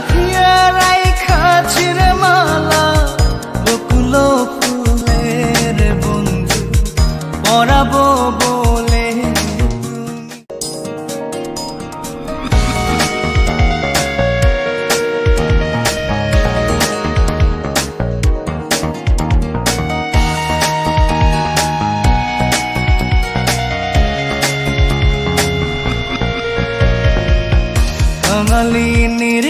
গাথিয়া রাইখা ছিঁড়ে মালা বকুল ফুলের বন্ধু পরাবো বলে তুমি।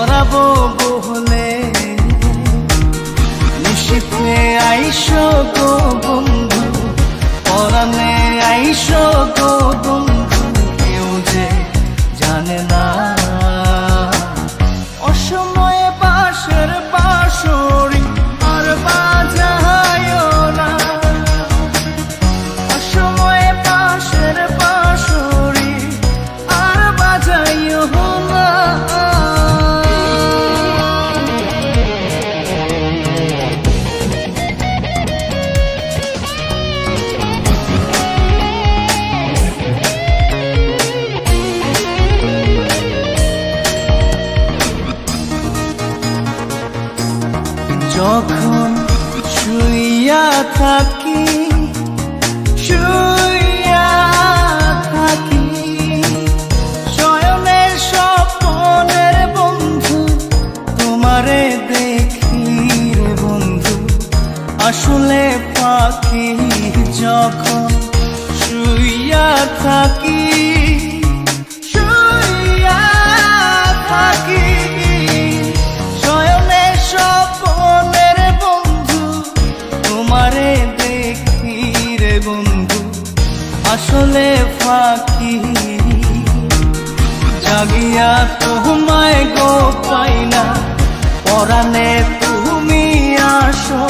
পরাবো বহলে নিশিপে আইসো গো বন্ধু পরানে আইসো গো যখন শুইয়া থাকি শুইয়া থাকি বন্ধু, তোমারে বন্ধু। আসলে পাখি যখন শুইয়া থাকি শুইয়া থাকি। ফাঁকি। জাগিয়া তোমায় গো পাইনা পরাণে তুমি আসো।